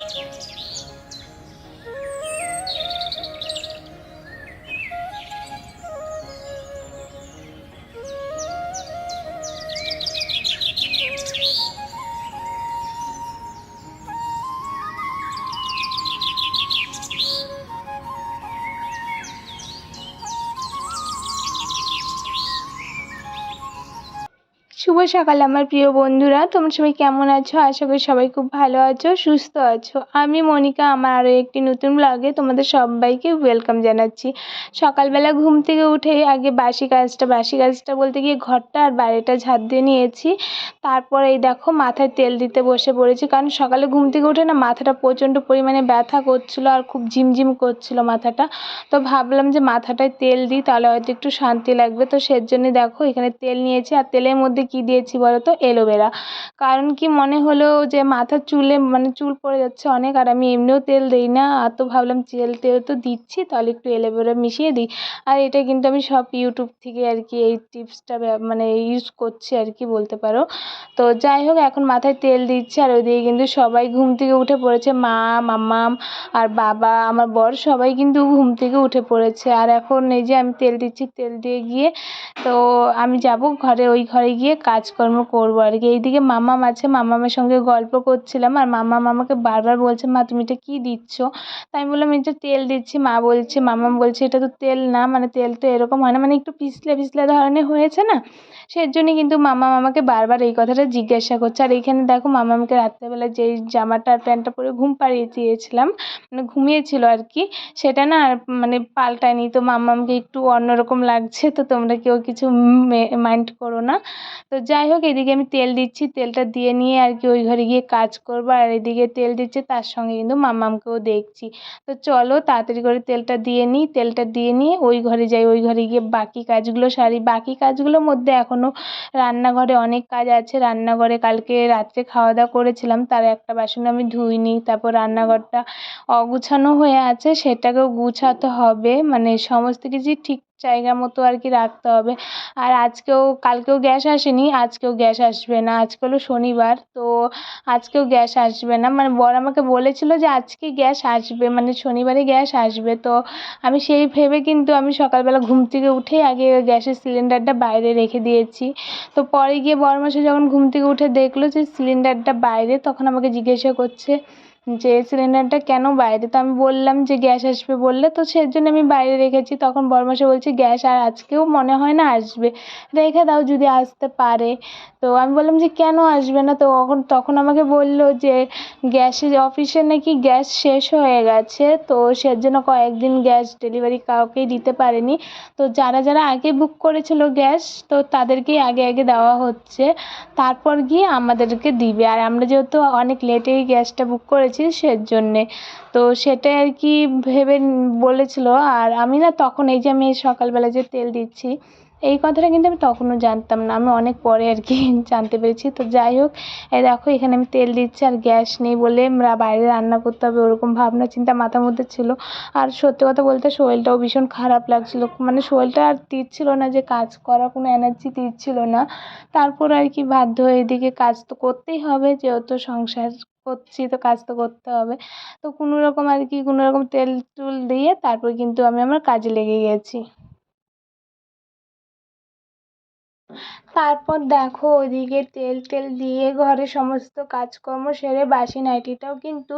Música সকাল, আমার প্রিয় বন্ধুরা। তোমরা সবাই কেমন আছো? আশা করি সবাই খুব ভালো আছো, সুস্থ আছো। আমি মনিকা, আমার আরও একটি নতুন ব্লগে তোমাদের সবাইকে ওয়েলকাম জানাচ্ছি। সকালবেলা ঘুম থেকে উঠে আগে বাসি কাজটা বাসি কাজটা বলতে গিয়ে ঘরটা আর বাইরেটা ঝাড় দিয়ে নিয়েছি। তারপর এই দেখো, মাথায় তেল দিতে বসে পড়েছি, কারণ সকালে ঘুম থেকে উঠে না মাথাটা প্রচণ্ড পরিমাণে ব্যথা করছিল আর খুব ঝিমঝিম করছিল মাথাটা। তো ভাবলাম যে মাথাটায় তেল দিই, তাহলে হয়তো একটু শান্তি লাগবে। তো সের জন্যে দেখো, এখানে তেল নিয়েছি। আর তেলের মধ্যে কী দিয়েছি বলো তো অ্যালোভেরা কারণ কি মনে হলো যে মাথার চুলে মানে চুল পড়ে যাচ্ছে অনেক, আর আমি এমনিও তেল দিই না, আর তো ভাবলাম তেল তেল তো দিচ্ছি, তাহলে একটু অ্যালোভেরা মিশিয়ে দিই। আর এটা কিন্তু আমি সব ইউটিউব থেকে আর কি এই টিপসটা মানে ইউজ করছি আর কি বলতে পারো। তো যাই হোক, এখন মাথায় তেল দিচ্ছি, আর ওইদিকে কিন্তু সবাই ঘুম থেকে উঠে পড়েছে। মা, মাম্মাম, আর বাবা, আমার বর সবাই কিন্তু ঘুম থেকে উঠে পড়েছে। আর এখন এই যে আমি তেল দিচ্ছি, তেল দিয়ে গিয়ে তো আমি যাব ঘরে, ওই ঘরে গিয়ে কাজকর্ম করব আর কি। এইদিকে মাম্মাম আছে মাম্মামের সঙ্গে গল্প করছিলাম আর মাম্মাম আমাকে বারবার বলছে, মা, তুমি এটা কী দিচ্ছ? তাই আমি বললাম এটা তেল দিচ্ছি। মা বলছে মাম্মাম বলছে, এটা তো তেল না মানে তেল তো এরকম হয় না। মানে একটু পিছলে পিছলে ধরনের হয়েছে না? সেই জন্যই কিন্তু মাম্মাম আমাকে বারবার এই কথাটা জিজ্ঞাসা করছে। আর এইখানে দেখো মাম্মামকে রাত্রেবেলা যেই জামাটা আর প্যান্টটা পরে ঘুম পাড়িয়ে দিয়েছিলাম মানে ঘুমিয়েছিল আর কি, সেটা না আর মানে পাল্টায়নি। তো মাম্মামকে একটু অন্যরকম লাগছে, তো তোমরা কেউ কিছু মাইন্ড করো না। তো যাই হোক, এদিকে আমি তেল দিচ্ছি, তেলটা দিয়ে নিয়ে আর কি ওই ঘরে গিয়ে কাজ করব। আর এদিকে তেল দিচ্ছে, তার সঙ্গে কিন্তু মাম্মামকেও দেখছি। তো চলো, তাড়াতাড়ি করে তেলটা দিয়ে নিই। তেলটা দিয়ে নিয়ে ওই ঘরে যাই, ওই ঘরে গিয়ে বাকি কাজগুলো সারি। বাকি কাজগুলোর মধ্যে এখনও রান্নাঘরে অনেক কাজ আছে। রান্নাঘরে কালকে রাত্রে খাওয়া দাওয়া করেছিলাম, তার একটা বাসন আমি ধুই ধুইনি। তারপর রান্নাঘরটা অগুছানো হয়ে আছে, সেটাকেও গুছাতে হবে। মানে সমস্ত কিছু ঠিক জায়গা মতো আর কি রাখতে হবে। আর আজকেও, কালকেও গ্যাস আসেনি, আজকেও গ্যাস আসবে না। আজকে হলো শনিবার, তো আজকেও গ্যাস আসবে না। মানে বর আমাকে বলেছিলো যে আজকে গ্যাস আসবে মানে শনিবারে গ্যাস আসবে। তো আমি সেই ভেবে কিন্তু আমি সকালবেলা ঘুম থেকে উঠেই আগে গ্যাসের সিলিন্ডারটা বাইরে রেখে দিয়েছি। তো পরে গিয়ে বরমাসে যখন ঘুম থেকে উঠে দেখল যে সিলিন্ডারটা বাইরে, তখন আমাকে জিজ্ঞাসা করছে যে সিলিন্ডারটা কেন বাইরে? তো আমি বললাম যে গ্যাস আসবে বললে, তো সেই জন্য আমি বাইরে রেখেছি। তখন বরমাসে বলছে, গ্যাস আর আজকেও মনে হয় না আসবে। রেখে দাও যদি আসতে পারে। তো আমি বললাম যে কেন আসবে না? তো তখন আমাকে বলল যে গ্যাসের অফিসে নাকি গ্যাস শেষ হয়ে গেছে। তো সেজন্য কয়েকদিন গ্যাস ডেলিভারি কাউকেই দিতে পারেনি। তো যারা যারা আগে বুক করেছিল গ্যাস, তো তাদেরকেই আগে আগে দেওয়া হচ্ছে। তারপর গিয়ে আমাদেরকে দিবে। আর আমরা যেহেতু অনেক লেটেই গ্যাসটা বুক করেছি সেজন্যে। তো সেটাই আর কি ভেবে বলেছিলো। আর আমি না তখন এই যে আমি সকালবেলা যে তেল দিচ্ছি এই কথাটা কিন্তু আমি তখনও জানতাম না। আমি অনেক পরে আর কি জানতে পেরেছি। তো যাই হোক, এই দেখো, এখানে আমি তেল দিচ্ছি আর গ্যাস নেই বলে বাইরে রান্না করতে হবে ওরকম ভাবনা, চিন্তা মাথার মধ্যে ছিল। আর সত্যি কথা বলতে শরীরটাও ভীষণ খারাপ লাগছিল। মানে শরীরটা আর দিচ্ছিল না যে কাজ করার কোনো এনার্জি দিচ্ছিল না। তারপর আর কি বাধ্য হয়ে এদিকে কাজ তো করতেই হবে, যেহেতু সংসার করছি তো কাজ তো করতে হবে। তো কোনো রকম আর কি কোনো রকম তেল টুল দিয়ে তারপর কিন্তু আমি আমার কাজে লেগে গেছি। তারপর দেখো ওদিকে তেল টেল দিয়ে ঘরে সমস্ত কাজকর্ম সেরে বাসি নাইটিটাও কিন্তু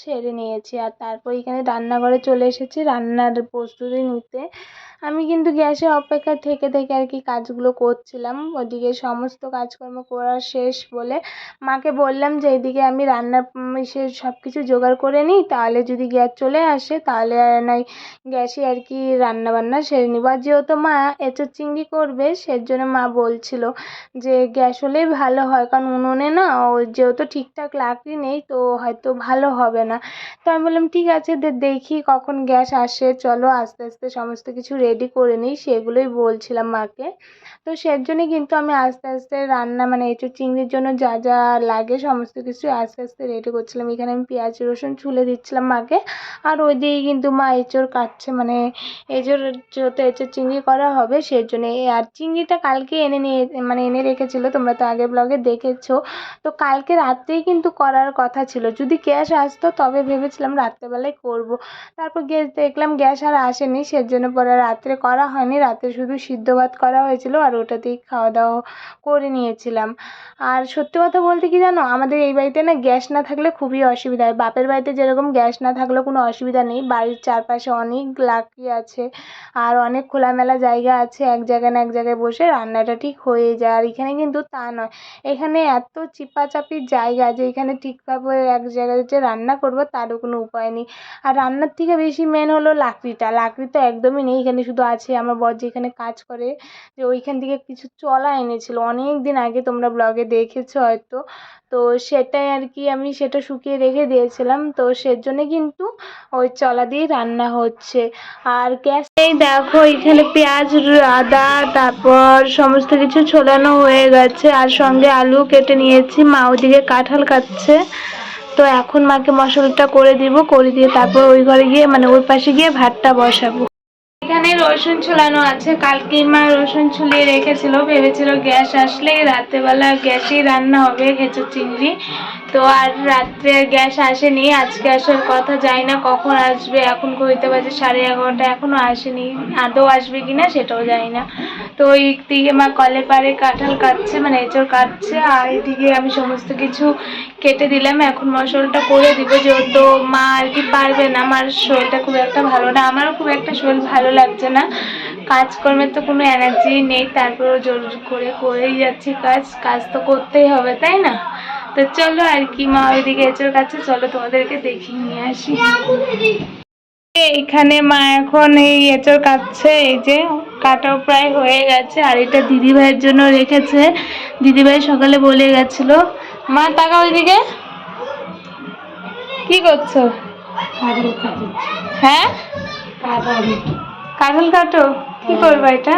ছেড়ে নিয়েছি। আর তারপর এখানে রান্নাঘরে চলে এসেছি, রান্নার প্রস্তুতি নিতে। আমি কিন্তু গ্যাসের অপেক্ষায় থেকে থেকে আর কি কাজগুলো করছিলাম। ওদিকে সমস্ত কাজকর্ম করা শেষ বলে মাকে বললাম যে, এদিকে আমি রান্নার সে সব কিছু জোগাড় করে নিই, তাহলে যদি গ্যাস চলে আসে, তাহলে আর নয় গ্যাসে আর কি রান্নাবান্না সেরে নেব। আর যেহেতু মা এঁচোড় চিংড়ি করবে, সেজন্য মা বলছিল যে, গ্যাস হলেই ভালো হয়, কারণ উনুনে না ওই যেহেতু ঠিকঠাক লাকড়ি নেই, তো হয়তো ভালো হবে না। তো আমি বললাম, ঠিক আছে দেখি কখন গ্যাস আসে, চলো আস্তে আস্তে সমস্ত কিছু রেডি রেডি করে নিই, সেগুলোই বলছিলাম মাকে। তো সের জন্যই কিন্তু আমি আস্তে আস্তে রান্না মানে এঁচোড় চিংড়ির জন্য যা যা লাগে সমস্ত কিছু আস্তে আস্তে রেডি করছিলাম। এখানে আমি পেঁয়াজ, রসুন ছুলে দিচ্ছিলাম মাকে। আর ওইদিকে কিন্তু মা এঁচোড় কাটছে মানে এঁচোড় যেহেতু এঁচোড় চিংড়ি করা হবে সেই জন্য আর চিংড়িটা কালকে এনে নিয়ে মানে এনে রেখেছিলো, তোমরা তো আগের ব্লগে দেখেছ। তো কালকে রাত্রেই কিন্তু করার কথা ছিল। যদি গ্যাস আসতো, তবে ভেবেছিলাম রাত্রেবেলায় করব। তারপর গ্যাস দেখলাম গ্যাস আর আসেনি, সেজন্য পরে রাত্রে করা হয়নি রাত্রে শুধু সিদ্ধ ভাত করা হয়েছিল আর ওটাতেই খাওয়া দাওয়া করে নিয়েছিলাম। আর সত্যি কথা বলতে কি জানো, আমাদের এই বাড়িতে না গ্যাস না থাকলে খুবই অসুবিধা হয়। বাপের বাড়িতে যেরকম গ্যাস না থাকলেও কোনো অসুবিধা নেই। বাড়ির চারপাশে অনেক লাকড়ি আছে আর অনেক খোলামেলা জায়গা আছে। এক জায়গায় না এক জায়গায় বসে রান্নাটা ঠিক হয়ে যায়। আর এখানে কিন্তু তা নয়, এখানে এত চিপাচাপির জায়গা যে এখানে ঠিকভাবে এক জায়গায় যে রান্না করব তারও কোনো উপায় নেই। আর রান্নার থেকে বেশি মেন হলো লাকড়িটা। লাকড়ি তো একদমই নেই, এখানে শুধু আছে, আমার বর যেখানে কাজ করে, যে ওইখান থেকে কিছু চলা এনেছিল। অনেক দিন আগে তোমরা ব্লগে দেখেছ হয়তো। তো সেটাই আর কি আমি সেটা শুকিয়ে রেখে দিয়েছিলাম। তো সেজন্যে কিন্তু ওই চলা দিয়েই রান্না হচ্ছে। আর গ্যাস এই দেখো, এখানে পেঁয়াজ, আদা, তারপর সমস্ত কিছু ছোলানো হয়ে গেছে। আর সঙ্গে আলু কেটে নিয়েছি। মা ওদিকে কাঁঠাল কাটছে। তো এখন মাকে মশলাটা করে দিব, করে দিয়ে তারপর ওই ঘরে গিয়ে মানে ওই পাশে গিয়ে ভাতটা বসাবো। রসুন ছোলানো আছে। কালকে মা রসুন ছুলিয়ে রেখেছিল। ভেবেছিল গ্যাস আসলে রাত্রেবেলা গ্যাসেই রান্না হবে এঁচোড় চিংড়ি। তো আর রাত্রে গ্যাস আসেনি। আজকে আসার কথা যায় না কখন আসবে। এখন কইতে বাজে সাড়ে এগারোটা এখনও আসেনি। আদৌ আসবে কি না সেটাও জানি না। তো ওই দিকে মা কলে পারে কাঁঠাল কাটছে মানে এঁচোড় কাটছে। আর এদিকে আমি সমস্ত কিছু কেটে দিলাম। এখন মশলাটা করে দিব যেহেতু মা আর কি পারবে না। আমার শরীরটা খুব একটা ভালো না। আমারও খুব একটা শরীর ভালো লাগছে না। কাজকর্মের তো কোনো এনার্জি নেই তারপর জোর করে করেই যাচ্ছি কাজ কাজ তো করতেই হবে তাই না? তো চলো আর কি মা ওইদিকে এঁচোড় কাছে চলো তোমাদেরকে দেখিয়ে নিয়ে আসি। এইখানে মা এখন এই এঁচোড় কাটছে এই যে কাটাও প্রায় হয়ে গেছে আর এটা দিদিভাইয়ের জন্য রেখেছে। দিদিভাই সকালে বলে গেছিল। মা তাকা ওইদিকে। কি করছ? হ্যাঁ? কাঁঠাল কাটো? কি করবা এটা?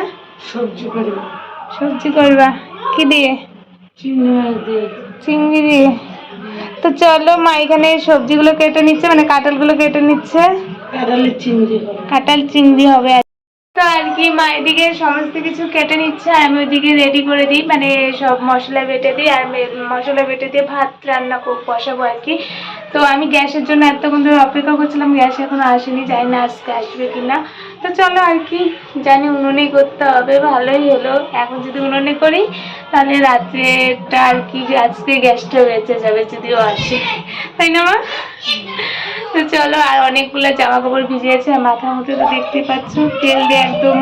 সবজি করব। সবজি করবা? কি দিয়ে? চিংড়ি দিয়ে। তো চলো মা এখানে সবজিগুলো কেটে নিচ্ছে মানে কাঁঠালগুলো কেটে নিচ্ছে। কাঁঠাল চিংড়ি হবে। তো আর কি মা এদিকে সমস্ত কিছু কেটে নিচ্ছে আমি ওইদিকে রেডি করে দিই মানে সব মশলা বেটে দিই আর মশলা বেটে দিয়ে ভাত রান্না করব বসাবো আর কি। তো আমি গ্যাসের জন্য এতক্ষণ ধরে অপেক্ষা করছিলাম গ্যাস এখনও আসেনি জানি না আজকে আসবে কিনা। না তো চলো আর কি, জানি উনুনেই করতে হবে, ভালোই হলো। এখন যদি উনুনে করি, তাহলে রাত্রেটা আর কি, আজকে গ্যাসটা বেঁচে যাবে যদিও আসে। তাই না মা? তো চলো আর অনেকগুলো জামা কাপড় ভিজিয়েছে মাথার মধ্যে তো দেখতেই পাচ্ছ, তেল দিয়ে একদম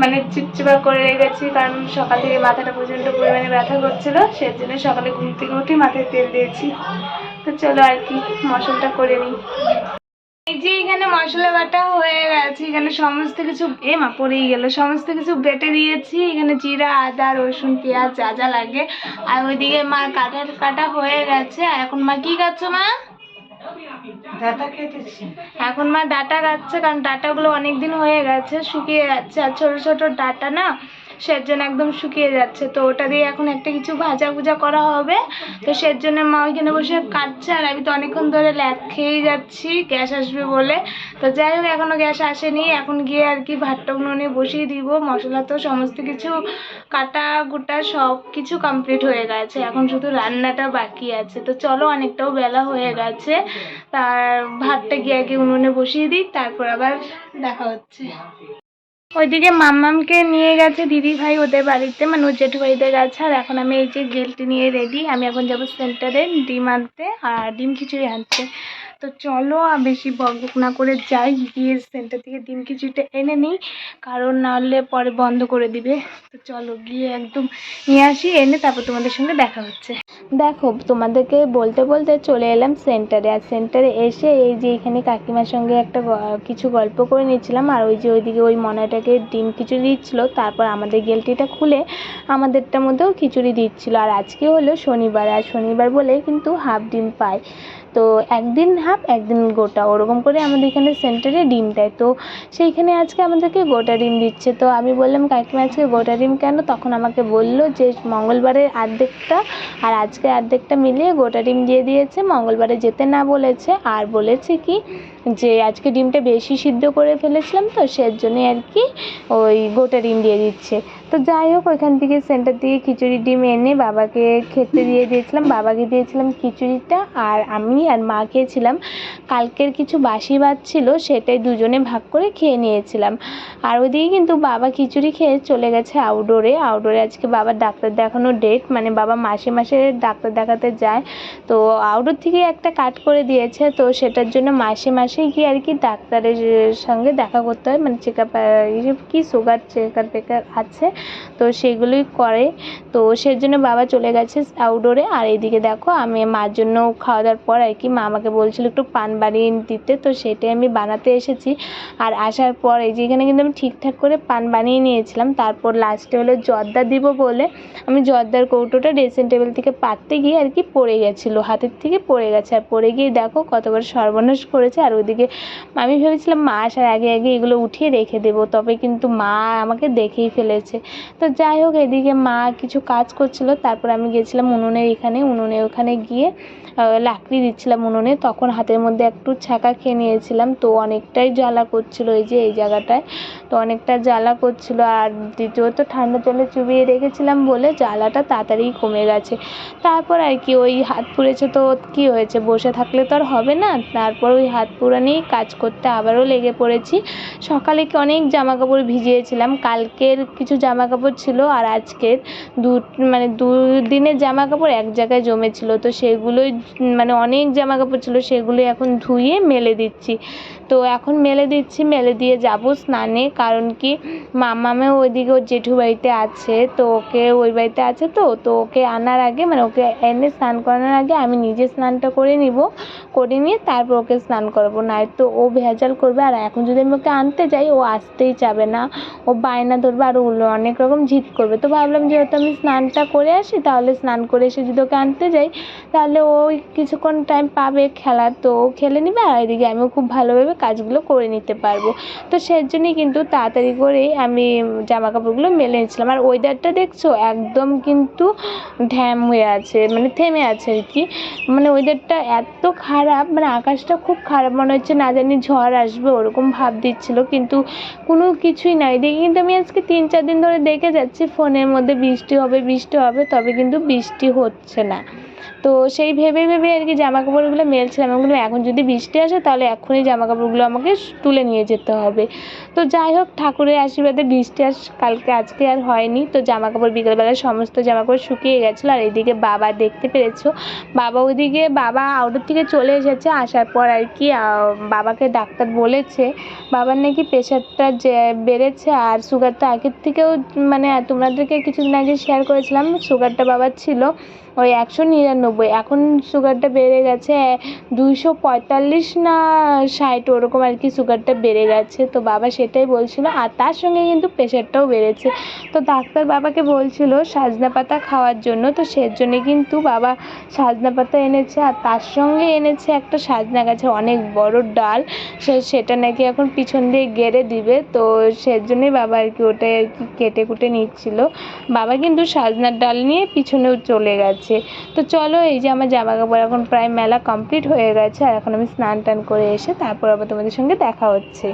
মানে চিপচিপা করে রেখেছি, কারণ সকাল থেকে মাথাটা প্রচণ্ড পরিমাণে ব্যথা করছিল সেই জন্য সকালে ঘুম থেকে উঠে মাথায় তেল দিয়েছি। তো চলো আর কি, মশলটা করে নিই। এই যে এখানে মশলা বাটা হয়ে গেছে এখানে সমস্ত কিছু এ মা পড়েই গেল। সমস্ত কিছু বেটে দিয়েছি এখানে জিরা আদা রসুন পেঁয়াজ যা যা লাগে। আর ওইদিকে মা কাটা কাটা হয়ে গেছে। আর এখন মা কি খাচ্ছ মা? কেটেছি এখন মা ডাটা কাটছে কারণ ডাটাগুলো অনেক দিন হয়ে গেছে শুকিয়ে যাচ্ছে। আর ছোটো ছোটো ডাটা না সের জন্য একদম শুকিয়ে যাচ্ছে। তো ওটা দিয়ে এখন একটা কিছু ভাজা ভুজা করা হবে। তো সের জন্য মা ওইখানে বসে কাটছে আর আমি তো অনেকক্ষণ ধরে ল্যাদ খেয়েই যাচ্ছি, গ্যাস আসবে বলে। তো যাই হোক এখনও গ্যাস আসেনি। এখন গিয়ে আর কি ভাতটা উনুনে বসিয়ে দিব। মশলা তো সমস্ত কিছু কাটা গুটা সব কিছু কমপ্লিট হয়ে গেছে। এখন শুধু রান্নাটা বাকি আছে। তো চলো, অনেকটাও বেলা হয়ে গেছে। তার ভাতটা গিয়ে আগে উনুনে বসিয়ে দিই, তারপর আবার দেখা হচ্ছে। ওইদিকে মাম্মামকে নিয়ে গেছে দিদি ভাই ওদের বাড়িতে মানে ওর জেঠু বাড়িতে গেছে আর এখন আমি এই যে গেলটি নিয়ে রেডি আমি এখন যাব সেন্টারে ডিম আনতে, আর ডিম খিচুড়ি আনতে। তো চলো আর বেশি বক বক না করে যাই, গিয়ে সেন্টার থেকে ডিম খিচুড়িটা এনে নিই, কারণ নাহলে পরে বন্ধ করে দিবে। তো চলো গিয়ে একদম নিয়ে আসি, এনে তারপর তোমাদের সঙ্গে দেখা হচ্ছে। দেখো, তোমাদেরকে বলতে বলতে চলে এলাম সেন্টারে আর সেন্টারে এসে এই যে এখানে কাকিমার সঙ্গে একটা কিছু গল্প করে নিচ্ছিলাম আর ওই যে ওইদিকে ওই মনাটাকে ডিম খিচুড়ি দিচ্ছিল। তারপর আমাদের গেলটিটা খুলে আমাদেরটার মধ্যেও খিচুড়ি দিচ্ছিল। আর আজকে হলো শনিবার। আর শনিবার বলে কিন্তু হাফ ডিম পায়। তো একদিন হাফ একদিন গোটা। ওরকম করে আমাদের এখানে সেন্টারে ডিম দেয়। তো সেইখানে আজকে আমাদেরকে গোটা ডিম দিচ্ছে। তো আমি বললাম, কাকিমা, আজকে গোটা ডিম কেন? তখন আমাকে বলল যে, মঙ্গলবারের অর্ধেকটা আর আজকে অর্ধেকটা মিলিয়ে গোটা ডিম দিয়ে দিয়েছে। মঙ্গলবারে যেতে না বলেছে। আর বলেছে কি যে, আজকে ডিমটা বেশি সিদ্ধ করে ফেলেছিলাম তো সের আর কি ওই গোটা ডিম দিয়ে দিচ্ছে। তো যাই হোক, ওইখান থেকে সেন্টার থেকে খিচুড়ি ডিম এনে বাবাকে খেতে দিয়ে দিয়েছিলাম। বাবাকে দিয়েছিলাম খিচুড়িটা আর আমি আর মা খেয়েছিলাম। কালকের কিছু বাসি ভাত ছিল, সেটাই দুজনে ভাগ করে খেয়ে নিয়েছিলাম। আর ওইদিকে কিন্তু বাবা খিচুড়ি খেয়ে চলে গেছে আউটডোরে আউটডোরে আজকে বাবার ডাক্তার দেখানোর ডেট মানে বাবা মাসে মাসে ডাক্তার দেখাতে যায়। তো আউটডোর থেকে একটা কাট করে দিয়েছে, তো সেটার জন্য মাসে মাসেই গিয়ে আর কি ডাক্তারের সঙ্গে দেখা করতে হয়। মানে চেক আপ কি সুগার চেকার পেকার আছে। তো সেগুলোই করে। তো সেই জন্য বাবা চলে গেছে আউটডোরে আর এইদিকে দেখো, আমি মার জন্য খাওয়া দাওয়ার পর আর কি মা আমাকে বলছিল একটু পান বানিয়ে দিতে। তো সেটাই আমি বানাতে এসেছি। আর আসার পর এই যে এখানে কিন্তু আমি ঠিকঠাক করে পান বানিয়ে নিয়েছিলাম। তারপর লাস্টে হলো জর্দা দিব বলে আমি জর্দার কৌটোটা ড্রেসিং টেবিল থেকে পাততে গিয়ে আর কি পড়ে গেছিল, হাতের থেকে পড়ে গেছে। আর পড়ে গিয়ে দেখো কতবার সর্বনাশ করেছে। আর ওইদিকে আমি ভেবেছিলাম মা আসার আগে আগে এগুলো উঠিয়ে রেখে দেবো। তবে কিন্তু মা আমাকে দেখেই ফেলেছে। তো যাই হোক, এদিকে মা কিছু কাজ করছিল, তারপর আমি গেছিলাম উনুনের এখানে, উনুনে ওখানে গিয়ে লাকড়ি দিচ্ছিলাম উনুনে, তখন হাতের মধ্যে একটু ছ্যাঁকা খেয়ে নিয়েছিলাম, তো অনেকটাই জ্বালা করছিল এই যে, এই জায়গাটায়, তো অনেকটা জ্বালা করছিল, আর দ্বিতীয়ত ঠান্ডা জলে চুবিয়ে রেখেছিলাম বলে জ্বালাটা তাড়াতাড়ি কমে গেছে। তারপর আর কি, ওই হাত পুড়েছে তো কী হয়েছে, বসে থাকলে তো আর হবে না, তারপর ওই হাত পুরানিই কাজ করতে আবারও লেগে পড়েছি। সকালে কি অনেক জামা কাপড় ভিজিয়েছিলাম, কালকের কিছু জামা কাপড় ছিল আর আজকের দু মানে দু দিনের জামা কাপড় এক জায়গায় জমেছিল। তো সেগুলোই মানে অনেক জামা কাপড় ছিল, সেগুলোই এখন ধুয়ে মেলে দিচ্ছি। তো এখন মেলে দিচ্ছি, মেলে দিয়ে যাব স্নানে। কারণ কি মামামেও ওইদিকে, ওর জেঠু বাড়িতে আছে, তো ওকে ওই বাড়িতে আছে তো তো ওকে আনার আগে মানে ওকে এনে স্নান করানোর আগে আমি নিজে স্নানটা করে নিব। করে নিয়ে তারপর ওকে স্নান করাবো। নয়তো ও ভেজাল করবে আর এখন যদি আমি ওকে আনতে যাই, ও আসতেই চাবে না। ও বায়না ধরবে আর ওগুলো অনেক রকম জিদ করবে। তো ভাবলাম যেহেতু আমি স্নানটা করে আসি, তাহলে স্নান করে এসে যদি ওকে আনতে যাই, তাহলে ও কিছুক্ষণ টাইম পাবে খেলার। তো ও খেলে নেবে আর এদিকে আমিও খুব ভালোভাবে কাজগুলো করে নিতে পারব। তো সেই জন্যই কিন্তু তাড়াতাড়ি করেই আমি জামা কাপড়গুলো মেলে নিচ্ছিলাম আর ওয়েদারটা দেখছ? একদম কিন্তু ঢ্যাম হয়ে আছে মানে থেমে আছে আর কি। মানে ওয়েদারটা এত খারাপ মানে আকাশটা খুব খারাপ, মনে হচ্ছে না জানি ঝড় আসবে, ওরকম ভাব দিচ্ছিল, কিন্তু কোনো কিছুই নাই। দেখি কিন্তু আমি আজকে তিন চার দিন ধরে দেখে যাচ্ছি, ফোনের মধ্যে বৃষ্টি হবে বৃষ্টি হবে, তবে কিন্তু বৃষ্টি হচ্ছে না। তো সেই ভেবে ভেবে আর কি জামা কাপড়গুলো মেলছিলাম বললাম, এখন যদি বৃষ্টি আসে তাহলে এখনই জামা কাপড়গুলো আমাকে তুলে নিয়ে যেতে হবে। তো যাই হোক, ঠাকুরের আশীর্বাদে বৃষ্টি আস, কালকে আজকে আর হয়নি। তো জামা কাপড় বিকেলবেলা সমস্ত জামা কাপড় শুকিয়ে গেছিল আর এদিকে বাবা দেখতে পেরেছ। বাবা ওইদিকে, বাবা আউটডোর থেকে চলে এসেছে, আসার পর আর কি বাবাকে ডাক্তার বলেছে। বাবার নাকি প্রেশারটা যে, বেড়েছে আর সুগারটা আগের থেকেও মানে তোমাদেরকে কিছুদিন আগে শেয়ার করেছিলাম সুগারটা বাবার ছিল, ওই একশো নিরানব্বই। এখন সুগারটা বেড়ে গেছে দুইশো পঁয়তাল্লিশ না ষাট, ওরকম আর কি সুগারটা বেড়ে গেছে। তো বাবা সেটাই বলছিল, আর তার সঙ্গে কিন্তু প্রেশারটাও বেড়েছে। তো ডাক্তার বাবাকে বলছিল সাজনা পাতা খাওয়ার জন্য, তো সের জন্যে কিন্তু বাবা সাজনা পাতা এনেছে। আর তার সঙ্গে এনেছে একটা সাজনা গাছের অনেক বড় ডাল, সে সেটা নাকি এখন পিছন দিয়ে গেড়ে দিবে। তো সের জন্যই বাবা আর কি ওটাই আর কি কেটে কুটে নিচ্ছিল। বাবা কিন্তু সাজনার ডাল নিয়ে পিছনেও চলে গেছে। তো চলো এই যে আমার জামা কাপড় এখন প্রায় মেলা কমপ্লিট হয়ে গেছে, আর এখন আমি স্নান টান করে এসে তারপর আবার তোমাদের সঙ্গে দেখা হচ্ছে।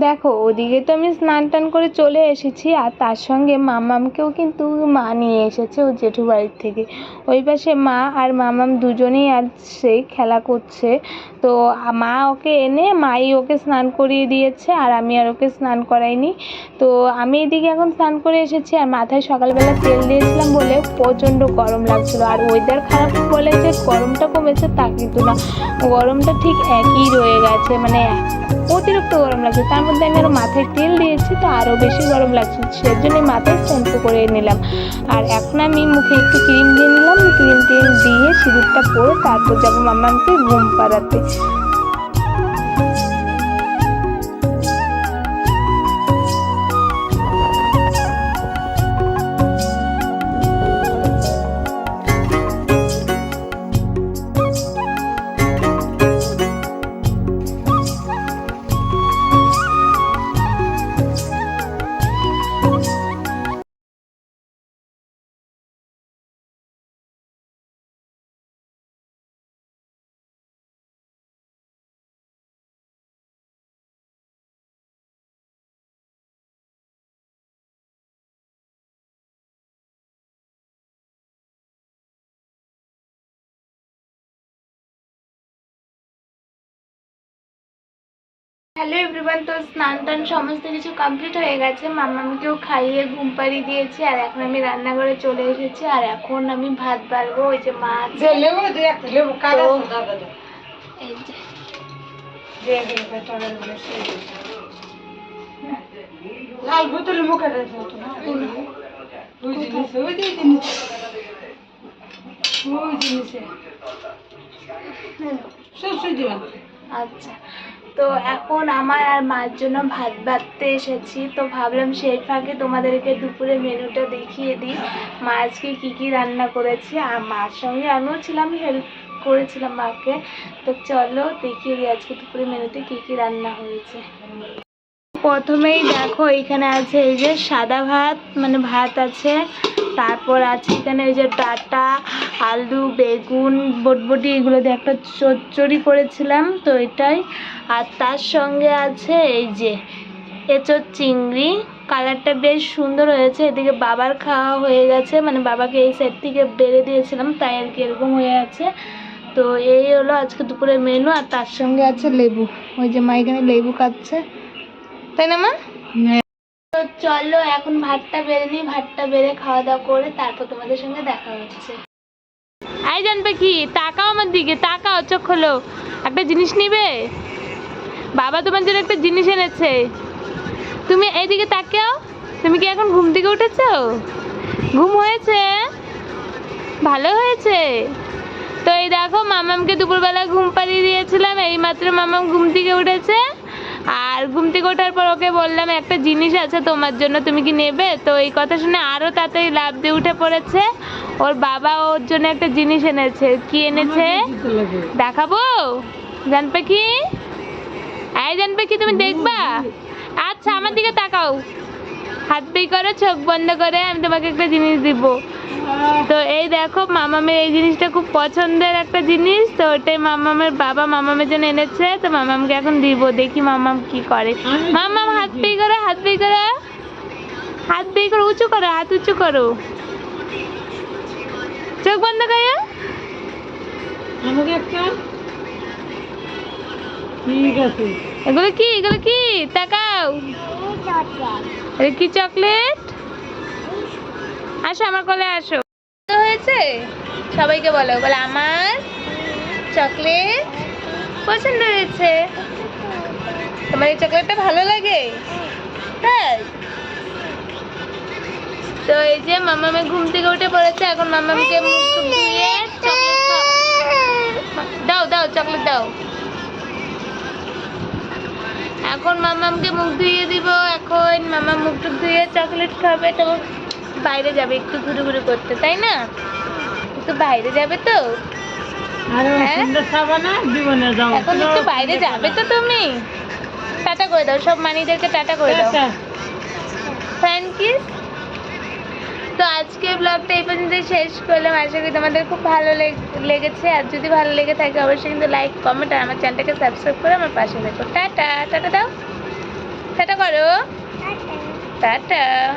দেখো, ওদিকে তো আমি স্নান টান করে চলে এসেছি, আর তার সঙ্গে মামামকেও কিন্তু মা নিয়ে এসেছে ওর জেঠু বাড়ির থেকে। ওই পাশে মা আর মামাম দুজনেই আসছে খেলা করছে। তো মা ওকে এনে, মাই ওকে স্নান করিয়ে দিয়েছে, আর আমি আর ওকে স্নান করাইনি। তো আমি এদিকে এখন স্নান করে এসেছি, আর মাথায় সকালবেলা তেল দিয়েছিলাম বলে প্রচণ্ড গরম লাগছিল। আর ওয়েদার খারাপ বলে যে গরমটা কমেছে তা কিন্তু না। গরমটা ঠিক একই রয়ে গেছে মানে অতিরিক্ত গরম লাগছে। তার মধ্যে আমি আরও মাথায় তেল দিয়েছি, তো আরও বেশি গরম লাগছে সেই জন্য মাথায় শ্যাম্পু করে নিলাম। আর এখন আমি মুখে একটু ক্রিম দিয়ে নিলাম, ক্রিম টিম দিয়ে সিঁদুরটা পরে তারপর যাব মামাকে ঘুম পাড়াতে। হ্যালো এভরিওয়ান তো স্নান টান সমস্ত কিছু কমপ্লিট হয়ে গেছে। মামামকেও খাইয়ে ঘুম পাড়িয়ে দিয়েছি আর এখন আমি রান্নাঘরে চলে এসেছি আর এখন আমি ভাত বাড়বো ওই যে মাছ। লাল বোতলে মুখে ওই জিনিসে ওই দিবেন আচ্ছা। তো এখন আমার আর মার জন্য ভাত বাড়তে এসেছি, তো ভাবলাম সেই ফাঁকে তোমাদেরকে দুপুরে মেনুটা দেখিয়ে দিই। মা আজকে কী কী রান্না করেছে, আর মার সঙ্গে আমিও ছিলাম, হেল্প করেছিলাম মাকে। তো চলো দেখিয়ে দিই আজকে দুপুরে মেনুতে কী কী রান্না হয়েছে। প্রথমেই দেখো, এখানে আছে এই যে সাদা ভাত মানে ভাত আছে তারপর আছে এখানে ওই যে ডাটা, আলু, বেগুন, বটবটি, এগুলো দিয়ে একটা চচ্চড়ি করেছিলাম তো এটাই। আর তার সঙ্গে আছে এই যে এঁচোর চিংড়ি, কালারটা বেশ সুন্দর হয়েছে, এদিকে বাবার খাওয়া হয়ে গেছে মানে বাবাকে এই সাইড থেকে বেড়ে দিয়েছিলাম, তাই আর কি এরকম হয়ে আছে। তো এই হলো আজকে দুপুরের মেনু আর তার সঙ্গে আছে লেবু, ওই যে মা এখানে লেবু কাটছে তাই না মা? তো চলো, এখন ভাতটা বেড়ে নিই, ভাতটা বেড়ে খাওয়া দাওয়া করে তারপর তোমাদের সঙ্গে দেখা হচ্ছে। আই জানবে কি? তাকাও আমার দিকে, তাকাও, চোখ খোলো। একটা জিনিস নিবে? বাবা তোমার জন্য একটা জিনিস এনেছে। তুমি এইদিকে তাকাও তুমি কি এখন ঘুম থেকে উঠেছো? ঘুম হয়েছে? ভালো হয়েছে? তো এই দেখো, মামামকে দুপুরবেলা ঘুম পাড়িয়ে দিয়েছিলাম, এইমাত্র মামাম ঘুম থেকে উঠেছে। আর ঘুম থেকে ওঠার পর ওকে বললাম একটা জিনিস আছে তোমার জন্য তুমি কি নেবে? তো এই কথা শুনে আরও তাড়াতাড়ি লাভ দিয়ে উঠে পড়েছে। ওর বাবা ওর জন্য একটা জিনিস এনেছে। কি এনেছে? দেখাবো? জানবে কি এই জানবে কি তুমি দেখবা? আচ্ছা আমার দিকে তাকাও। হাত পে করো চোখ বন্ধ করে আমি তোমাকে একটা জিনিস দিব। তো এই দেখো মামামের এই জিনিসটা খুব পছন্দের একটা জিনিস। তো ওটাই মামামের বাবা মামামের জন্য এনেছে। তো মামামকে এখন দিব দেখি মামাম কি করে। মামাম হাত পে করো হাত পে করো। হাত পে করো উঁচু করো হাত উঁচু করো। চোখ বন্ধ করো। আমাকে একটা? ঠিক আছে। এগুলো কি এগুলো কি? তাকাও। কি চকলেট? আসো আমার কোলে আসো। হয়েছে? সবাইকে বলো, বলে, আমার চকলেট পছন্দ হয়েছে। তোমার এই চকলেটটা ভালো লাগে? তাই তো এই যে মামামে ঘুম থেকে উঠে পড়েছে, এখন মামামকে মুখ চকলেট দাও দাও, চকলেট দাও। এখন মামামকে মুখ ধুয়ে দিব এখন মামা মুখ টুক ধুয়ে চকলেট খাবে তো বাইরে যাবে একটু ঘুরে ঘুরে করতে তাই না? একটু বাইরে যাবে তো? হ্যাঁ? এখন একটু বাইরে যাবে তো তুমি? টাটা করে দাও সব মানিদেরকে টাটা করে দাও। থ্যাংক ইউ তো আজকে ব্লগটা এই পর্যন্ত শেষ করলাম। আশা করি তোমাদের খুব ভালো লেগ- লেগেছে। আর যদি ভালো লেগে থাকে অবশ্যই কিন্তু লাইক কমেন্ট আর আমার চ্যানেলটাকে সাবস্ক্রাইব করে আমার পাশে দেখো টাটা টাটা দাও। টাটা করো। টাটা।